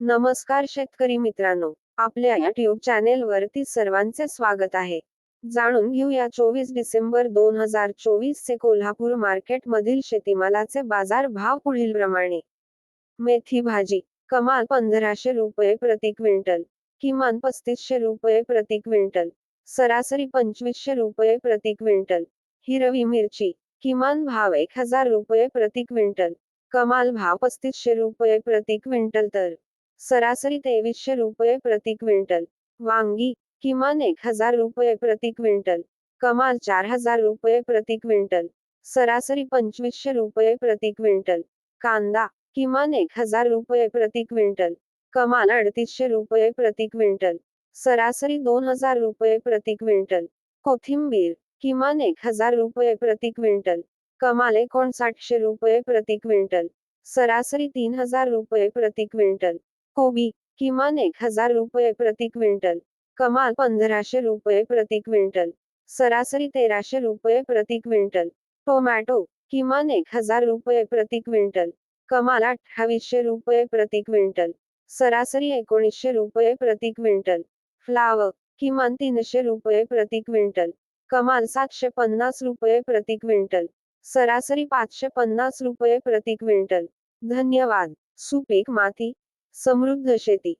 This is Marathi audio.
नमस्कार शेतकरी मित्रांनो आपल्या युट्यूब चॅनेल वरती सर्वांचे स्वागत आहे. जाणून घेऊया चोवीस डिसेंबर दोन हजार चोवीस चे कोल्हापूर मार्केट मधील शेतीमालाचे बाजार भाव पुढील प्रमाणे. मेथी भाजी कमाल पंधराशे रुपये प्रति क्विंटल किमान पस्तीसशे रुपये प्रति क्विंटल सरासरी पंचवीसशे रुपये प्रति क्विंटल हिरवी मिरची किमान भाव एक हजार रुपये प्रति क्विंटल कमाल भाव पस्तीसशे रुपये प्रति क्विंटल तर सरासरी तेवीसशे रुपये प्रति क्विंटल वांगी किमान एक हजार रुपये प्रति क्विंटल कमाल चार हजार रुपये प्रति क्विंटल सरासरी पंचवीसशे रुपये प्रति क्विंटल कांदा किमान एक हजार रुपये प्रति क्विंटल कमाल अडतीसशे रुपये प्रति क्विंटल सरासरी दोन हजार रुपये प्रति क्विंटल कोथिंबीर किमान एक हजार रुपये प्रति क्विंटल कमाल एकोणसाठशे रुपये प्रति क्विंटल सरासरी तीन हजार रुपये प्रति क्विंटल कोबी किमान एक हजार रुपये प्रति क्विंटल. कमाल पंधराशे रुपये प्रति क्विंटल. सरासरी तेराशे रुपये प्रति क्विंटल. टोमॅटो किमान एक हजार रुपये प्रति क्विंटल. कमाल अठ्ठावीसशे रुपये प्रति क्विंटल. सरासरी एकोणीसशे रुपये प्रति क्विंटल. फ्लावर किमान तीनशे रुपये प्रति क्विंटल. कमाल सातशे पन्नास रुपये प्रति क्विंटल. सरासरी पाचशे पन्नास रुपये प्रति क्विंटल. धन्यवाद. सुपीक माती समृद्ध शेती.